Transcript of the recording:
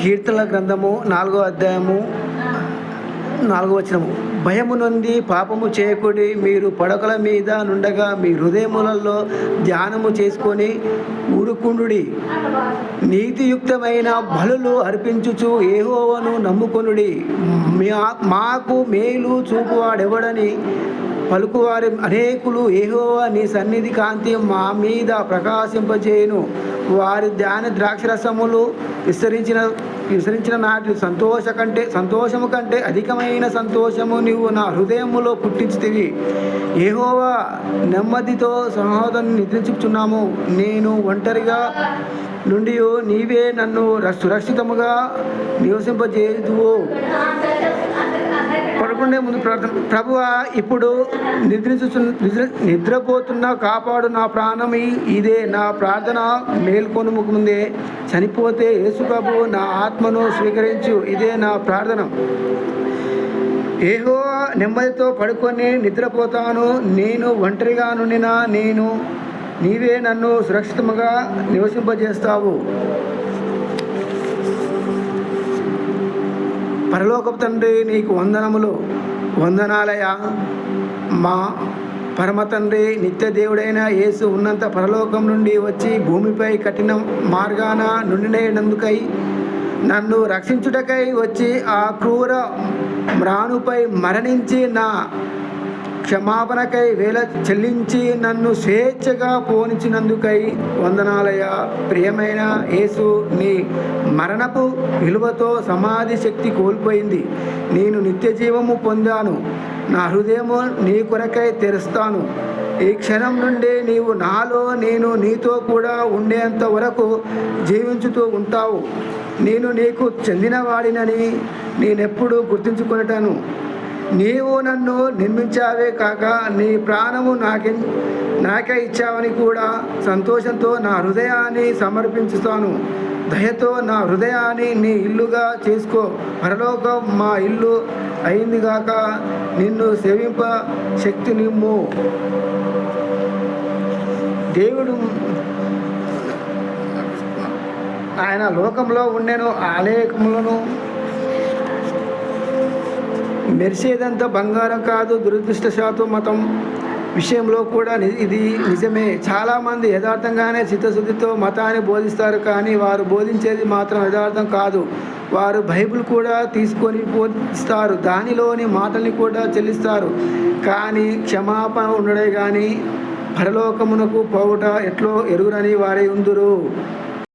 కీర్తనల గ్రంథము నాలుగో అధ్యాయము నాలుగో వచనము. భయము నుండి పాపము చేయకుడి మీరు పడకల మీద నుండగా మీ హృదయములలో ధ్యానము చేసుకొని ఊరుకుండుడి నీతియుక్తమైన బలులు అర్పించుచు ఏహోవను నమ్ముకొనుడి. మా- మాకు మేలు చూపువాడెవడని పలుకువారి అనేకులు ఏహోవా నీ సన్నిధి కాంతి మా మీద ప్రకాశింపజేయును. వారి ధ్యాన ద్రాక్షరసములు విస్తరించిన విసరించిన నాటి సంతోష కంటే సంతోషము కంటే అధికమైన సంతోషము నీవు నా హృదయములో పుట్టించుతివి. ఏహోవా నెమ్మదితో సహోదరుని నిద్రించుచున్నాము. నేను ఒంటరిగా నుండి నీవే నన్ను సురక్షితముగా నివసింపజేదువు పడుకుండే ముందు ప్రార్థన ప్రభువ ఇప్పుడు నిద్రించు నిద్ర నిద్రపోతున్న కాపాడు నా ప్రాణం ఇదే నా ప్రార్థన. మేల్కొను ముందే చనిపోతే యేసు ప్రభు నా ఆత్మను స్వీకరించు ఇదే నా ప్రార్థన. ఏహో నెమ్మదితో పడుకొని నిద్రపోతాను. నేను ఒంటరిగా నుండినా నేను నీవే నన్ను సురక్షితంగా నివసింపజేస్తావు. పరలోకపు తండ్రి నీకు వందనములు. వందనాలయ మా పరమ తండ్రి నిత్య దేవుడైన యేసు ఉన్నంత పరలోకం నుండి వచ్చి భూమిపై కఠిన మార్గాన నుండినందుకై నన్ను రక్షించుటకై వచ్చి ఆ క్రూర మ్రాణుపై మరణించి నా క్షమాపణకై వేల చెల్లించి నన్ను స్వేచ్ఛగా పోనిచ్చినందుకై వందనాలయ ప్రియమైన యేసు నీ మరణపు విలువతో సమాధి శక్తి కోల్పోయింది. నేను నిత్య జీవము పొందాను. నా హృదయము నీ కొరకై తెరుస్తాను. ఈ క్షణం నుండి నీవు నాలో నేను నీతో కూడా ఉండేంత వరకు జీవించుతూ ఉంటావు. నేను నీకు చెందినవాడినని నేనెప్పుడు గుర్తుంచుకునేటాను. నీవు నన్ను నిర్మించావే కాక నీ ప్రాణము నాకే నాకే ఇచ్చావని కూడా సంతోషంతో నా హృదయాన్ని సమర్పించుతాను. దయతో నా హృదయాన్ని నీ ఇల్లుగా చేసుకో. పరలోకం మా ఇల్లు అయింది గాక నిన్ను సేవింప శక్తి నిమ్ము. దేవుడు ఆయన లోకంలో ఉండెను ఆలయములను మెరిసేదంతా బంగారం కాదు దురదృష్టశాతు మతం. విషయంలో కూడా ఇది నిజమే. చాలామంది యథార్థంగానే చిత్తశుద్ధితో మతాన్ని బోధిస్తారు కానీ వారు బోధించేది మాత్రం యథార్థం కాదు. వారు బైబిల్ కూడా తీసుకొని బోధిస్తారు దానిలోని మాటల్ని కూడా చెల్లిస్తారు. కానీ క్షమాపణ ఉండడే కానీ పరలోకమునకు పోవుట ఎట్లో ఎరుగురని వారే ఉందురు.